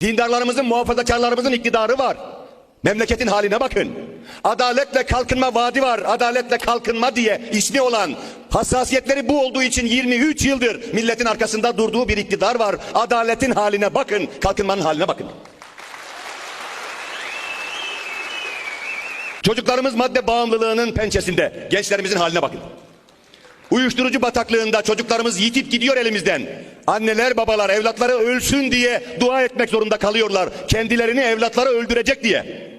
Dindarlarımızın, muhafazakarlarımızın iktidarı var. Memleketin haline bakın. Adaletle kalkınma vaadi var. Adaletle kalkınma diye ismi olan hassasiyetleri bu olduğu için 23 yıldır milletin arkasında durduğu bir iktidar var. Adaletin haline bakın. Kalkınmanın haline bakın. Çocuklarımız madde bağımlılığının pençesinde. Gençlerimizin haline bakın. Uyuşturucu bataklığında çocuklarımız yitip gidiyor elimizden. Anneler babalar evlatları ölsün diye dua etmek zorunda kalıyorlar. Kendilerini evlatları öldürecek diye.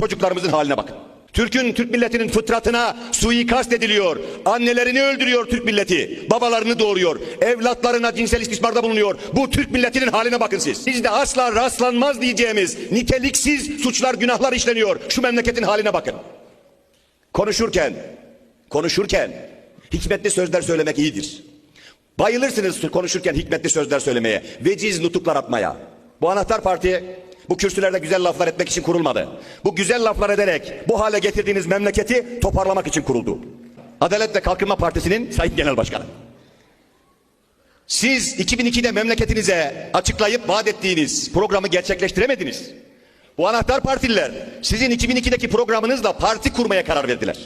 Çocuklarımızın haline bakın. Türk'ün, Türk milletinin fıtratına suikast ediliyor. Annelerini öldürüyor Türk milleti. Babalarını doğuruyor. Evlatlarına cinsel istismarda bulunuyor. Bu Türk milletinin haline bakın siz. Bizde asla rastlanmaz diyeceğimiz niteliksiz suçlar, günahlar işleniyor. Şu memleketin haline bakın. Konuşurken, konuşurken hikmetli sözler söylemek iyidir. Bayılırsınız konuşurken hikmetli sözler söylemeye, veciz nutuklar atmaya. Bu anahtar parti bu kürsülerde güzel laflar etmek için kurulmadı. Bu güzel laflar ederek bu hale getirdiğiniz memleketi toparlamak için kuruldu. Adalet ve Kalkınma Partisi'nin Sayın Genel Başkanı. Siz 2002'de memleketinize açıklayıp vaat ettiğiniz programı gerçekleştiremediniz. Bu anahtar partililer sizin 2002'deki programınızla parti kurmaya karar verdiler.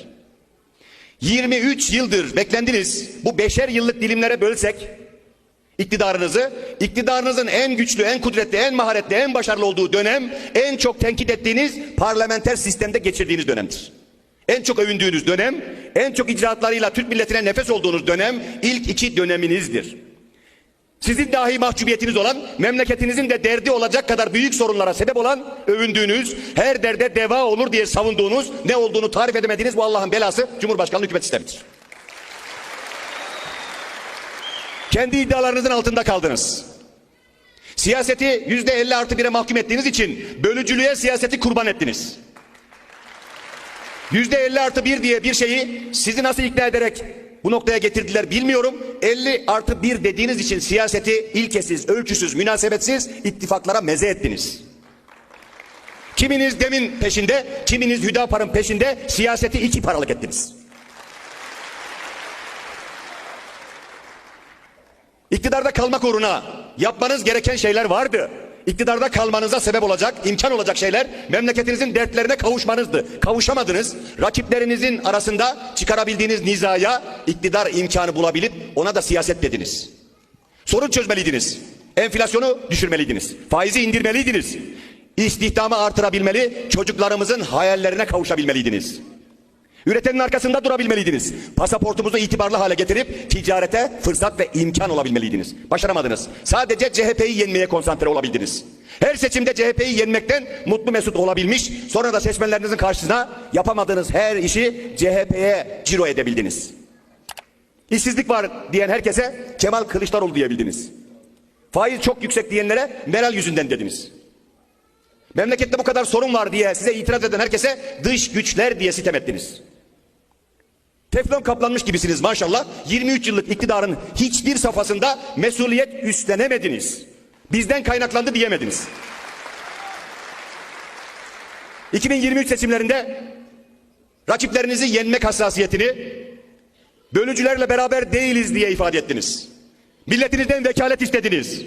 23 yıldır beklendiniz. Bu beşer yıllık dilimlere bölsek iktidarınızı, iktidarınızın en güçlü, en kudretli, en maharetli, en başarılı olduğu dönem, en çok tenkit ettiğiniz parlamenter sistemde geçirdiğiniz dönemdir. En çok övündüğünüz dönem, en çok icraatlarıyla Türk milletine nefes olduğunuz dönem ilk iki döneminizdir. Sizin dahi mahcubiyetiniz olan, memleketinizin de derdi olacak kadar büyük sorunlara sebep olan, övündüğünüz, her derde deva olur diye savunduğunuz, ne olduğunu tarif edemediğiniz bu Allah'ın belası Cumhurbaşkanlığı hükümet sistemidir. Kendi iddialarınızın altında kaldınız. Siyaseti yüzde elli artı bire mahkum ettiğiniz için bölücülüğe siyaseti kurban ettiniz. Yüzde elli artı bir diye bir şeyi sizi nasıl ikna ederek bu noktaya getirdiler bilmiyorum. 50 artı 1 dediğiniz için siyaseti ilkesiz, ölçüsüz, münasebetsiz ittifaklara meze ettiniz. Kiminiz demin peşinde, kiminiz Hüdapar'ın peşinde siyaseti iki paralık ettiniz. İktidarda kalmak uğruna yapmanız gereken şeyler vardı. İktidarda kalmanıza sebep olacak, imkan olacak şeyler memleketinizin dertlerine kavuşmanızdı. Kavuşamadınız. Rakiplerinizin arasında çıkarabildiğiniz nizaya iktidar imkanı bulabilip ona da siyaset dediniz. Sorun çözmeliydiniz. Enflasyonu düşürmeliydiniz. Faizi indirmeliydiniz. İstihdamı artırabilmeli, çocuklarımızın hayallerine kavuşabilmeliydiniz. Üretenin arkasında durabilmeliydiniz. Pasaportumuzu itibarlı hale getirip ticarete fırsat ve imkan olabilmeliydiniz. Başaramadınız. Sadece CHP'yi yenmeye konsantre olabildiniz. Her seçimde CHP'yi yenmekten mutlu mesut olabilmiş, sonra da seçmenlerinizin karşısına yapamadığınız her işi CHP'ye ciro edebildiniz. İşsizlik var diyen herkese Kemal Kılıçdaroğlu diyebildiniz. Faiz çok yüksek diyenlere Meral yüzünden dediniz. Memlekette bu kadar sorun var diye size itiraz eden herkese dış güçler diye sitem ettiniz. Teflon kaplanmış gibisiniz maşallah. 23 yıllık iktidarın hiçbir safhasında mesuliyet üstlenemediniz. Bizden kaynaklandı diyemediniz. 2023 seçimlerinde rakiplerinizi yenmek hassasiyetini bölücülerle beraber değiliz diye ifade ettiniz. Milletinizden vekalet istediniz.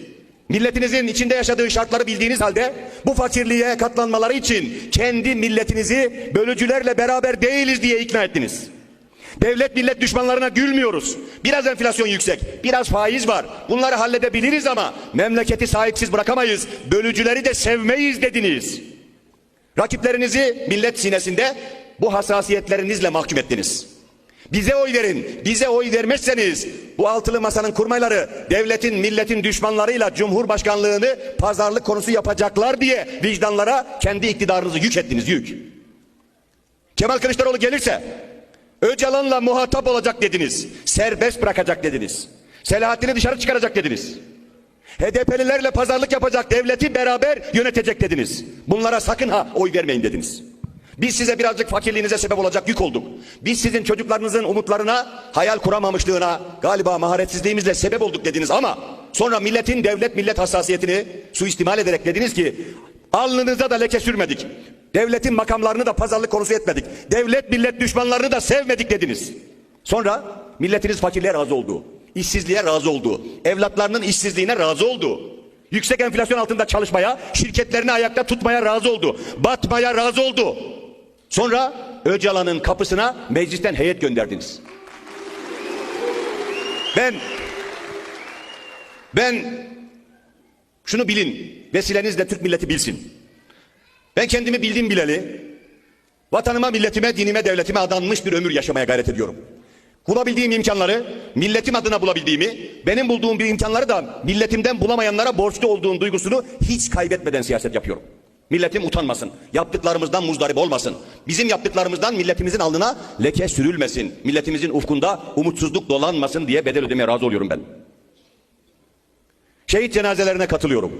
Milletinizin içinde yaşadığı şartları bildiğiniz halde bu fakirliğe katlanmaları için kendi milletinizi bölücülerle beraber değiliz diye ikna ettiniz. Devlet millet düşmanlarına gülmüyoruz. Biraz enflasyon yüksek, biraz faiz var. Bunları halledebiliriz ama memleketi sahipsiz bırakamayız. Bölücüleri de sevmeyiz dediniz. Rakiplerinizi millet sinesinde bu hassasiyetlerinizle mahkum ettiniz. Bize oy verin. Bize oy vermezseniz bu altılı masanın kurmayları devletin milletin düşmanlarıyla cumhurbaşkanlığını pazarlık konusu yapacaklar diye vicdanlara kendi iktidarınızı yük ettiniz yük. Kemal Kılıçdaroğlu gelirse Öcalan'la muhatap olacak dediniz. Serbest bırakacak dediniz. Selahattin'i dışarı çıkaracak dediniz. HDP'lilerle pazarlık yapacak, devleti beraber yönetecek dediniz. Bunlara sakın ha oy vermeyin dediniz. Biz size birazcık fakirliğinize sebep olacak yük olduk. Biz sizin çocuklarınızın umutlarına, hayal kuramamışlığına, galiba maharetsizliğimizle sebep olduk dediniz ama sonra milletin devlet millet hassasiyetini suistimal ederek dediniz ki alnınıza da leke sürmedik. Devletin makamlarını da pazarlık konusu etmedik. Devlet millet düşmanlarını da sevmedik dediniz. Sonra milletiniz fakirliğe razı oldu. işsizliğe razı oldu. Evlatlarının işsizliğine razı oldu. Yüksek enflasyon altında çalışmaya, şirketlerini ayakta tutmaya razı oldu. Batmaya razı oldu. Sonra Öcalan'ın kapısına meclisten heyet gönderdiniz. Ben ben şunu bilin, vesilenizle Türk milleti bilsin. Ben kendimi bildim bileli, vatanıma, milletime, dinime, devletime adanmış bir ömür yaşamaya gayret ediyorum. Bulabildiğim imkanları, milletim adına bulabildiğimi, benim bulduğum bir imkanları da milletimden bulamayanlara borçlu olduğum duygusunu hiç kaybetmeden siyaset yapıyorum. Milletim utanmasın, yaptıklarımızdan muzdarip olmasın. Bizim yaptıklarımızdan milletimizin alnına leke sürülmesin. Milletimizin ufkunda umutsuzluk dolanmasın diye bedel ödemeye razı oluyorum ben. Şehit cenazelerine katılıyorum.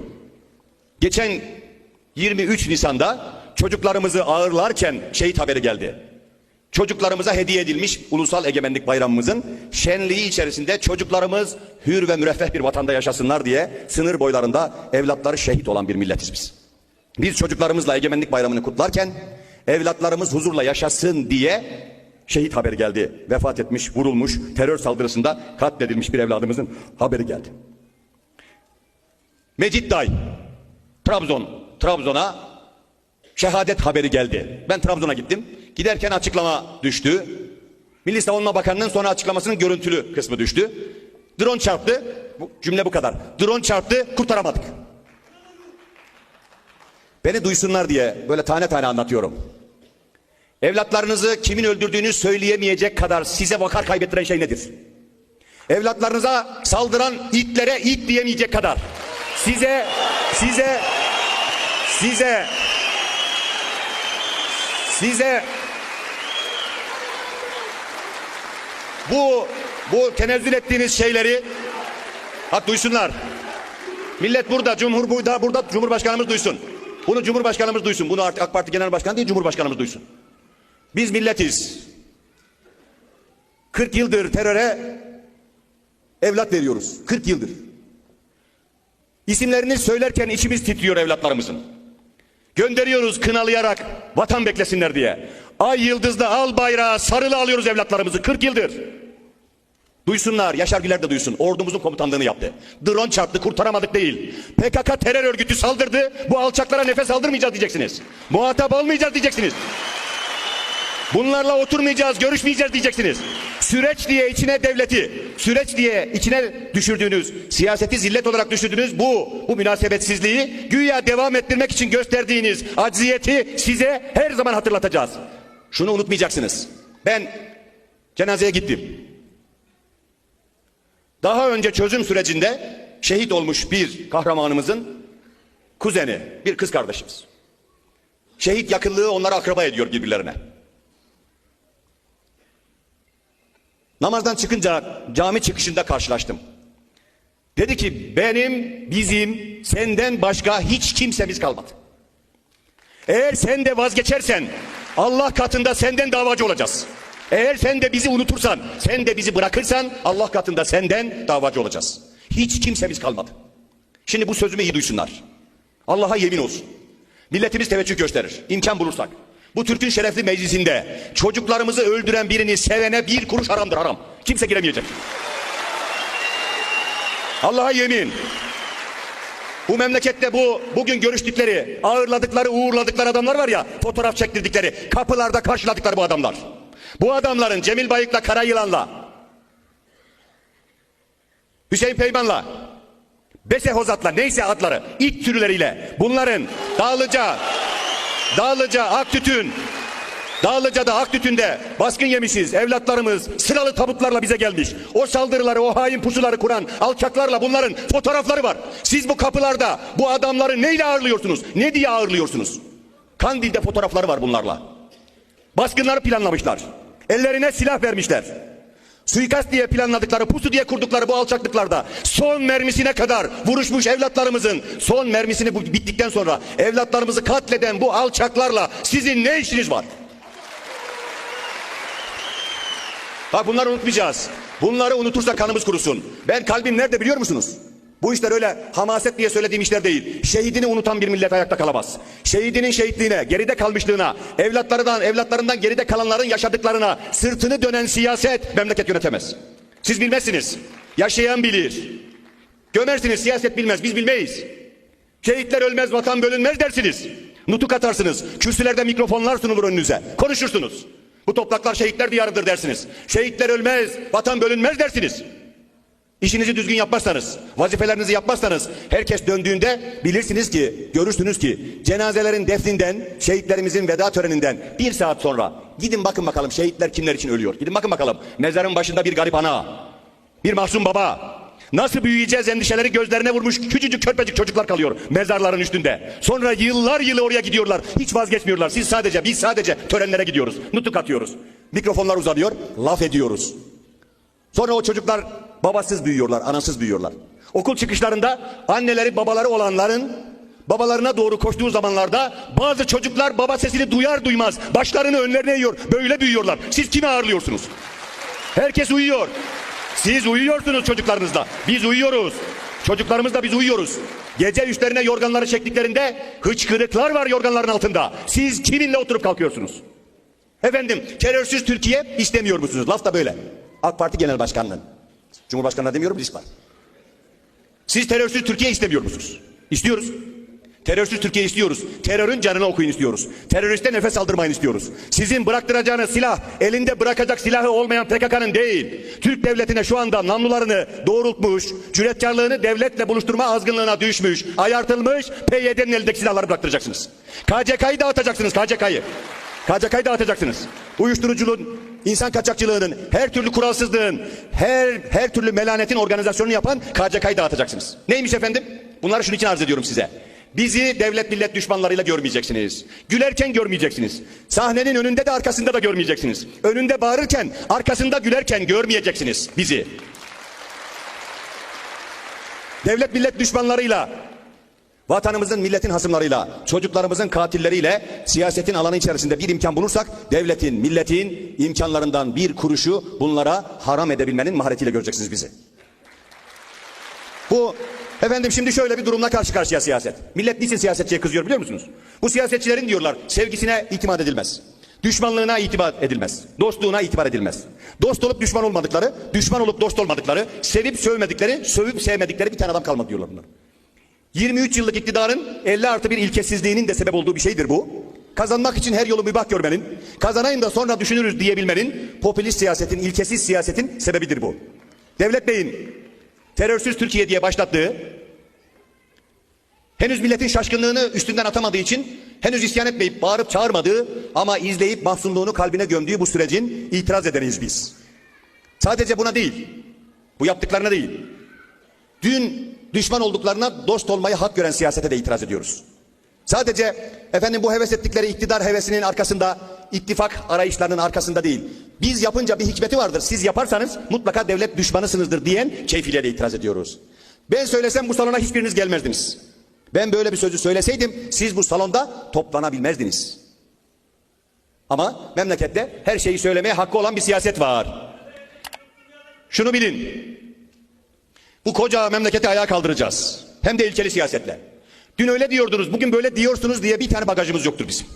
Geçen 23 Nisan'da çocuklarımızı ağırlarken şehit haberi geldi. Çocuklarımıza hediye edilmiş Ulusal Egemenlik Bayramımızın şenliği içerisinde çocuklarımız hür ve müreffeh bir vatanda yaşasınlar diye sınır boylarında evlatları şehit olan bir milletiz biz. Biz çocuklarımızla Egemenlik Bayramı'nı kutlarken evlatlarımız huzurla yaşasın diye şehit haberi geldi. Vefat etmiş, vurulmuş, terör saldırısında katledilmiş bir evladımızın haberi geldi. Mecidday, Trabzon, Trabzon'a şehadet haberi geldi. Ben Trabzon'a gittim. Giderken açıklama düştü. Milli Savunma Bakanı'nın sonra açıklamasının görüntülü kısmı düştü. Drone çarptı. Bu cümle bu kadar. Drone çarptı, kurtaramadık. Beni duysunlar diye böyle tane tane anlatıyorum. Evlatlarınızı kimin öldürdüğünü söyleyemeyecek kadar size vakar kaybettiren şey nedir? Evlatlarınıza saldıran itlere it diyemeyecek kadar. Size, size, size, size bu, bu tenezzül ettiğiniz şeyleri ha duysunlar. Millet burada, Cumhur burada, burada Cumhurbaşkanımız duysun. Bunu Cumhurbaşkanımız duysun. Bunu artık AK Parti Genel Başkanı değil, Cumhurbaşkanımız duysun. Biz milletiz. 40 yıldır teröre evlat veriyoruz. 40 yıldır. İsimlerini söylerken içimiz titriyor evlatlarımızın. Gönderiyoruz kınalayarak vatan beklesinler diye. Ay yıldızlı al bayrağı sarılı alıyoruz evlatlarımızı 40 yıldır. Duysunlar, Yaşar Güler de duysun. Ordumuzun komutanlığını yaptı. Drone çarptı, kurtaramadık değil. PKK terör örgütü saldırdı. Bu alçaklara nefes aldırmayacağız diyeceksiniz. Muhatap olmayacağız diyeceksiniz. Bunlarla oturmayacağız, görüşmeyeceğiz diyeceksiniz. Süreç diye içine devleti, süreç diye içine düşürdüğünüz, siyaseti zillet olarak düşürdüğünüz bu, bu münasebetsizliği güya devam ettirmek için gösterdiğiniz acziyeti size her zaman hatırlatacağız. Şunu unutmayacaksınız. Ben cenazeye gittim. Daha önce çözüm sürecinde şehit olmuş bir kahramanımızın kuzeni, bir kız kardeşimiz. Şehit yakınlığı onları akraba ediyor birbirlerine. Namazdan çıkınca cami çıkışında karşılaştım. Dedi ki benim, bizim, senden başka hiç kimsemiz kalmadı. Eğer sen de vazgeçersen Allah katında senden davacı olacağız. Eğer sen de bizi unutursan, sen de bizi bırakırsan Allah katında senden davacı olacağız. Hiç kimsemiz kalmadı. Şimdi bu sözümü iyi duysunlar. Allah'a yemin olsun. Milletimiz teveccüh gösterir. İmkan bulursak. Bu Türk'ün şerefli meclisinde çocuklarımızı öldüren birini sevene bir kuruş haramdır haram. Kimse giremeyecek. Allah'a yemin. Bu memlekette bu bugün görüştükleri, ağırladıkları, uğurladıkları adamlar var ya, fotoğraf çektirdikleri, kapılarda karşıladıkları bu adamlar. Bu adamların Cemil Bayık'la Karayılan'la, Hüseyin Peyman'la, Bese Hozat'la neyse adları, it sürüleriyle bunların Dağlıca, Dağlıca, Aktütün, Dağlıca'da Aktütün'de baskın yemişiz. Evlatlarımız sıralı tabutlarla bize gelmiş. O saldırıları, o hain pusuları kuran alçaklarla bunların fotoğrafları var. Siz bu kapılarda bu adamları neyle ağırlıyorsunuz? Ne diye ağırlıyorsunuz? Kandil'de fotoğrafları var bunlarla. Baskınları planlamışlar. Ellerine silah vermişler. Suikast diye planladıkları, pusu diye kurdukları bu alçaklıklarda son mermisine kadar vuruşmuş evlatlarımızın son mermisini bittikten sonra evlatlarımızı katleden bu alçaklarla sizin ne işiniz var? Bak bunları unutmayacağız. Bunları unutursa kanımız kurusun. Ben kalbim nerede biliyor musunuz? Bu işler öyle hamaset diye söylediğim işler değil. Şehidini unutan bir millet ayakta kalamaz. Şehidinin şehitliğine, geride kalmışlığına, evlatlarından, evlatlarından geride kalanların yaşadıklarına sırtını dönen siyaset memleket yönetemez. Siz bilmezsiniz. Yaşayan bilir. Gömersiniz siyaset bilmez. Biz bilmeyiz. Şehitler ölmez, vatan bölünmez dersiniz. Nutuk atarsınız. Kürsülerde mikrofonlar sunulur önünüze. Konuşursunuz. Bu topraklar şehitler diyarıdır dersiniz. Şehitler ölmez, vatan bölünmez dersiniz. İşinizi düzgün yapmazsanız, vazifelerinizi yapmazsanız herkes döndüğünde bilirsiniz ki, görürsünüz ki cenazelerin defninden, şehitlerimizin veda töreninden bir saat sonra gidin bakın bakalım şehitler kimler için ölüyor. Gidin bakın bakalım mezarın başında bir garip ana, bir mahzun baba, nasıl büyüyeceğiz endişeleri gözlerine vurmuş küçücük körpecik çocuklar kalıyor mezarların üstünde. Sonra yıllar yılı oraya gidiyorlar. Hiç vazgeçmiyorlar. Siz sadece, biz sadece törenlere gidiyoruz. Nutuk atıyoruz. Mikrofonlar uzanıyor, laf ediyoruz. Sonra o çocuklar babasız büyüyorlar, anasız büyüyorlar. Okul çıkışlarında anneleri babaları olanların babalarına doğru koştuğu zamanlarda bazı çocuklar baba sesini duyar duymaz başlarını önlerine eğiyor. Böyle büyüyorlar. Siz kimi ağırlıyorsunuz? Herkes uyuyor. Siz uyuyorsunuz çocuklarınızla. Biz uyuyoruz. Çocuklarımızla biz uyuyoruz. Gece üstlerine yorganları çektiklerinde hıçkırıklar var yorganların altında. Siz kiminle oturup kalkıyorsunuz? Efendim terörsüz Türkiye istemiyor musunuz? Laf da böyle. AK Parti Genel Başkanlığı. Cumhurbaşkanlığı demiyorum risk var. Siz terörsüz Türkiye istemiyor musunuz? İstiyoruz. Terörsüz Türkiye istiyoruz. Terörün canını okuyun istiyoruz. Teröriste nefes aldırmayın istiyoruz. Sizin bıraktıracağınız silah elinde bırakacak silahı olmayan PKK'nın değil. Türk devletine şu anda namlularını doğrultmuş, cüretkarlığını devletle buluşturma azgınlığına düşmüş, ayartılmış PYD'nin elindeki silahları bıraktıracaksınız. KCK'yı dağıtacaksınız KCK'yı. KCK'yı dağıtacaksınız. Uyuşturuculuğun, insan kaçakçılığının, her türlü kuralsızlığın, her her türlü melanetin organizasyonunu yapan KCK'yı dağıtacaksınız. Neymiş efendim? Bunları şunun için arz ediyorum size. Bizi devlet millet düşmanlarıyla görmeyeceksiniz. Gülerken görmeyeceksiniz. Sahnenin önünde de arkasında da görmeyeceksiniz. Önünde bağırırken, arkasında gülerken görmeyeceksiniz bizi. Devlet millet düşmanlarıyla Vatanımızın, milletin hasımlarıyla, çocuklarımızın katilleriyle siyasetin alanı içerisinde bir imkan bulursak devletin, milletin imkanlarından bir kuruşu bunlara haram edebilmenin maharetiyle göreceksiniz bizi. Bu efendim şimdi şöyle bir durumla karşı karşıya siyaset. Millet niçin siyasetçiye kızıyor biliyor musunuz? Bu siyasetçilerin diyorlar sevgisine itimat edilmez. Düşmanlığına itibar edilmez. Dostluğuna itibar edilmez. Dost olup düşman olmadıkları, düşman olup dost olmadıkları, sevip sövmedikleri, sövüp sevmedikleri bir tane adam kalmadı diyorlar bunlar. 23 yıllık iktidarın 50 artı bir ilkesizliğinin de sebep olduğu bir şeydir bu. Kazanmak için her yolu mübah görmenin, kazanayım da sonra düşünürüz diyebilmenin, popülist siyasetin, ilkesiz siyasetin sebebidir bu. Devlet Bey'in terörsüz Türkiye diye başlattığı, henüz milletin şaşkınlığını üstünden atamadığı için, henüz isyan etmeyip bağırıp çağırmadığı ama izleyip mahzunluğunu kalbine gömdüğü bu sürecin itiraz ederiz biz. Sadece buna değil, bu yaptıklarına değil, dün düşman olduklarına dost olmayı hak gören siyasete de itiraz ediyoruz. Sadece efendim bu heves ettikleri iktidar hevesinin arkasında, ittifak arayışlarının arkasında değil. Biz yapınca bir hikmeti vardır. Siz yaparsanız mutlaka devlet düşmanısınızdır diyen keyfiyle de itiraz ediyoruz. Ben söylesem bu salona hiçbiriniz gelmezdiniz. Ben böyle bir sözü söyleseydim siz bu salonda toplanabilmezdiniz. Ama memlekette her şeyi söylemeye hakkı olan bir siyaset var. Şunu bilin. Bu koca memleketi ayağa kaldıracağız. Hem de ilkeli siyasetle. Dün öyle diyordunuz, bugün böyle diyorsunuz diye bir tane bagajımız yoktur bizim.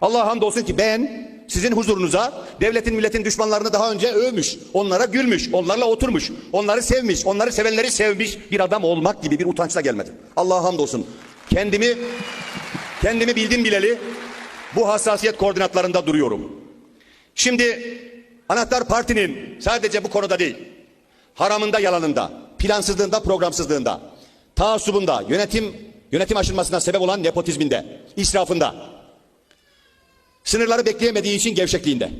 Allah hamdolsun ki ben sizin huzurunuza devletin milletin düşmanlarını daha önce övmüş, onlara gülmüş, onlarla oturmuş, onları sevmiş, onları sevenleri sevmiş bir adam olmak gibi bir utançla gelmedim. Allah hamdolsun. Kendimi kendimi bildim bileli bu hassasiyet koordinatlarında duruyorum. Şimdi anahtar partinin sadece bu konuda değil, haramında yalanında, plansızlığında programsızlığında, taassubunda, yönetim yönetim aşılmasına sebep olan nepotizminde, israfında, sınırları bekleyemediği için gevşekliğinde,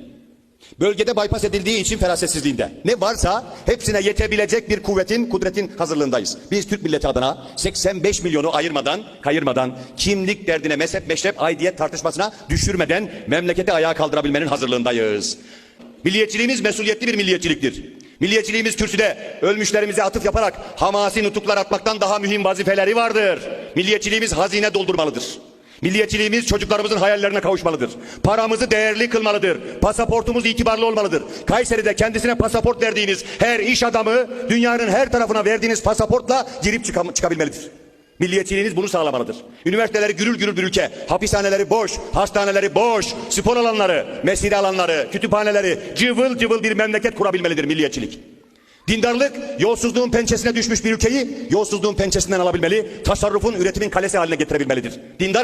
bölgede bypass edildiği için ferasetsizliğinde, ne varsa hepsine yetebilecek bir kuvvetin, kudretin hazırlığındayız. Biz Türk milleti adına 85 milyonu ayırmadan, kayırmadan, kimlik derdine, mezhep, meşrep, aidiyet tartışmasına düşürmeden memleketi ayağa kaldırabilmenin hazırlığındayız. Milliyetçiliğimiz mesuliyetli bir milliyetçiliktir. Milliyetçiliğimiz kürsüde ölmüşlerimize atıf yaparak hamasi nutuklar atmaktan daha mühim vazifeleri vardır. Milliyetçiliğimiz hazine doldurmalıdır. Milliyetçiliğimiz çocuklarımızın hayallerine kavuşmalıdır. Paramızı değerli kılmalıdır. Pasaportumuz itibarlı olmalıdır. Kayseri'de kendisine pasaport verdiğiniz her iş adamı dünyanın her tarafına verdiğiniz pasaportla girip çıkabilmelidir. Milliyetçiliğiniz bunu sağlamalıdır. Üniversiteleri gürül gürül bir ülke, hapishaneleri boş, hastaneleri boş, spor alanları, mesire alanları, kütüphaneleri, cıvıl cıvıl bir memleket kurabilmelidir milliyetçilik. Dindarlık yolsuzluğun pençesine düşmüş bir ülkeyi yolsuzluğun pençesinden alabilmeli, tasarrufun üretimin kalesi haline getirebilmelidir. Dindar